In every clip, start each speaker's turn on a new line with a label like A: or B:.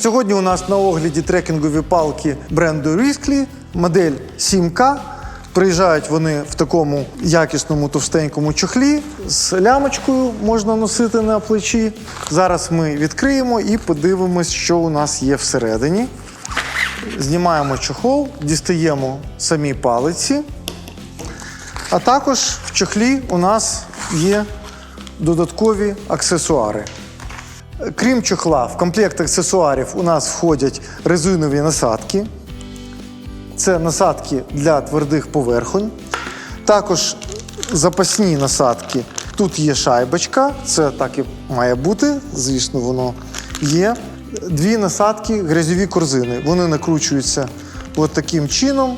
A: Сьогодні у нас на огляді трекінгові палки бренду Riskley, модель 7К. Приїжджають вони в такому якісному товстенькому чохлі з лямочкою можна носити на плечі. Зараз ми відкриємо і подивимось, що у нас є всередині. Знімаємо чохол, дістаємо самі палиці. А також в чохлі у нас є додаткові аксесуари. Крім чохла, в комплект аксесуарів у нас входять резинові насадки. Це насадки для твердих поверхонь. Також запасні насадки. Тут є шайбочка, це так і має бути, звісно, воно є. Дві насадки, грязьові корзини. Вони накручуються от таким чином,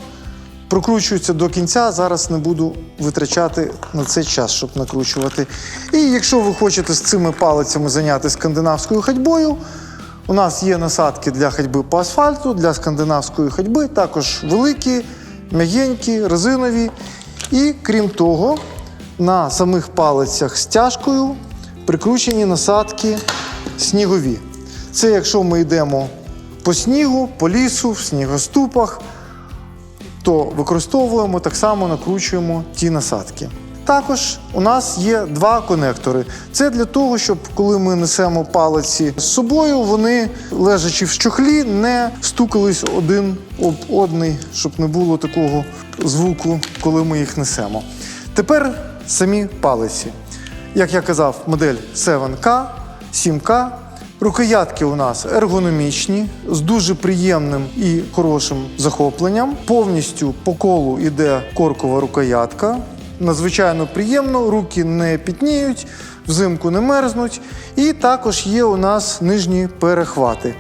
A: прокручуються до кінця. Зараз не буду витрачати на це час, щоб накручувати. І якщо ви хочете з цими палицями зайнятися скандинавською ходьбою, у нас є насадки для ходьби по асфальту, для скандинавської ходьби, також великі, м'ягенькі, резинові. І крім того, на самих палицях з тяжкою прикручені насадки снігові. Це якщо ми йдемо по снігу, по лісу, в снігоступах, то використовуємо так само накручуємо ті насадки. Також у нас є два конектори. Це для того, щоб коли ми несемо палиці з собою, вони, лежачи в чохлі, не стукались один об одний, щоб не було такого звуку, коли ми їх несемо. Тепер самі палиці. Як я казав, модель 7К, 7К. Рукоятки у нас ергономічні, з дуже приємним і хорошим захопленням. Повністю по колу йде коркова рукоятка. Надзвичайно приємно, руки не пітніють, взимку не мерзнуть. І також є у нас нижні перехвати.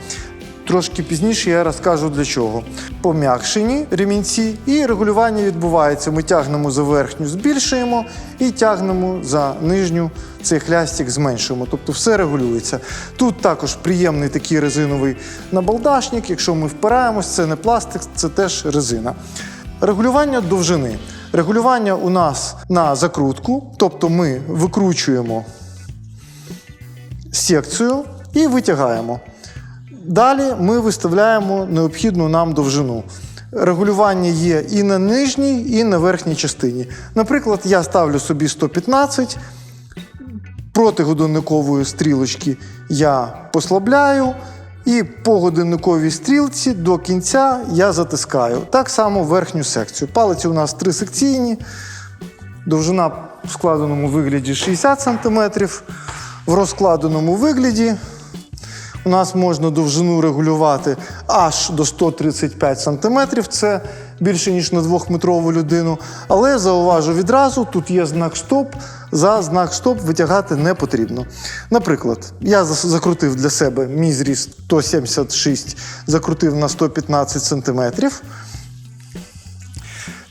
A: Трошки пізніше я розкажу для чого. Пом'якшені ремінці і регулювання відбувається. Ми тягнемо за верхню, збільшуємо і тягнемо за нижню цей хлястик зменшуємо. Тобто все регулюється. Тут також приємний такий резиновий набалдашник. Якщо ми впираємось, це не пластик, це теж резина. Регулювання довжини. Регулювання у нас на закрутку, тобто ми викручуємо секцію і витягаємо. Далі ми виставляємо необхідну нам довжину. Регулювання є і на нижній, і на верхній частині. Наприклад, я ставлю собі 115, проти годинникової стрілочки я послабляю, і по годинниковій стрілці до кінця я затискаю. Так само верхню секцію. Палиці у нас три секційні, довжина в складеному вигляді 60 см, в розкладеному вигляді у нас можна довжину регулювати аж до 135 см. Це більше ніж на двохметрову людину. Але зауважу відразу, тут є знак стоп. За знак стоп витягати не потрібно. Наприклад, я закрутив для себе мій зріст 176, закрутив на 115 см.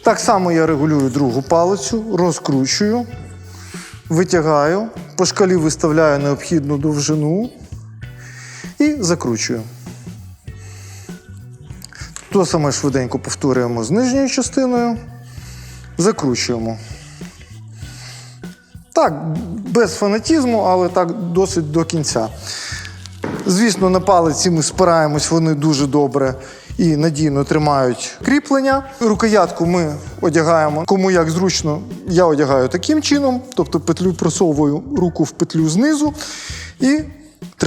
A: Так само я регулюю другу палицю, розкручую, витягаю, по шкалі виставляю необхідну довжину і закручую. То саме швиденько повторюємо з нижньою частиною, закручуємо. Так, без фанатізму, але так досить до кінця. Звісно, на палиці ми спираємось, вони дуже добре і надійно тримають кріплення. Рукоятку ми одягаємо, кому як зручно, я одягаю таким чином, тобто петлю просовую руку в петлю знизу і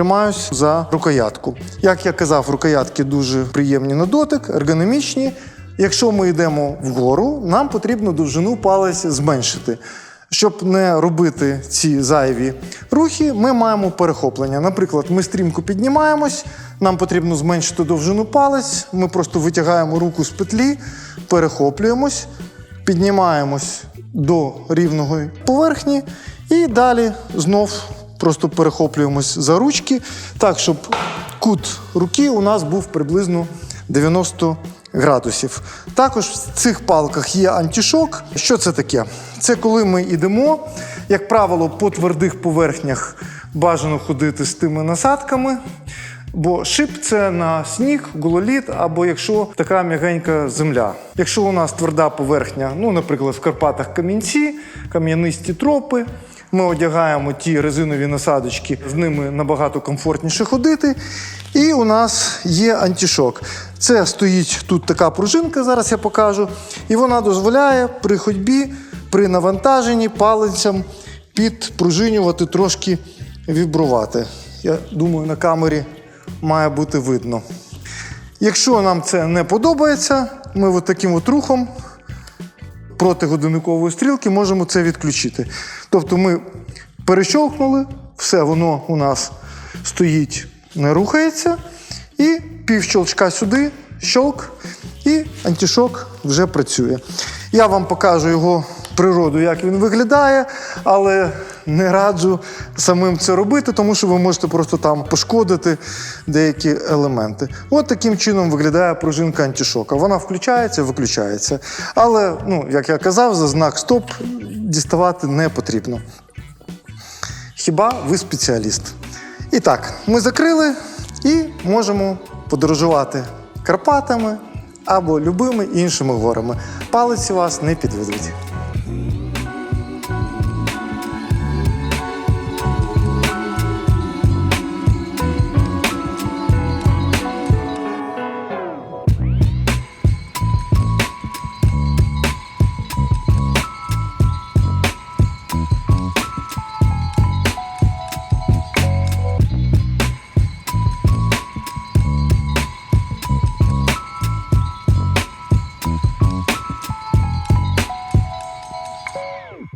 A: тримаюсь за рукоятку. Як я казав, рукоятки дуже приємні на дотик, ергономічні. Якщо ми йдемо вгору, нам потрібно довжину палець зменшити. Щоб не робити ці зайві рухи, ми маємо перехоплення. Наприклад, ми стрімко піднімаємось, нам потрібно зменшити довжину палець. Ми просто витягаємо руку з петлі, перехоплюємось, піднімаємось до рівної поверхні і далі знов просто перехоплюємось за ручки, так, щоб кут руки у нас був приблизно 90 градусів. Також в цих палках є антишок. Що це таке? Це коли ми йдемо, як правило, по твердих поверхнях бажано ходити з тими насадками. Бо шип це на сніг, гололід, або якщо така м'ягенька земля. Якщо у нас тверда поверхня, ну, наприклад, в Карпатах камінці, кам'янисті тропи, Ми одягаємо ті резинові насадочки, з ними набагато комфортніше ходити. І у нас є антішок. Це стоїть тут така пружинка, зараз я покажу. І вона дозволяє при ходьбі, при навантаженні палицям підпружинювати, трошки вібрувати. Я думаю, на камері має бути видно. Якщо нам це не подобається, ми от таким от рухом проти годинникової стрілки можемо це відключити. Тобто ми перещолкнули, все воно у нас стоїть, не рухається, і пів щелчка сюди, щолк, і антишок вже працює. Я вам покажу його природу, як він виглядає, але не раджу самим це робити, тому що ви можете просто там пошкодити деякі елементи. От таким чином виглядає пружинка антишока. Вона включається, виключається. Але, ну, як я казав, за знак стоп діставати не потрібно. Хіба ви спеціаліст? І так, ми закрили і можемо подорожувати Карпатами або любими іншими горами. Палиці вас не підведуть.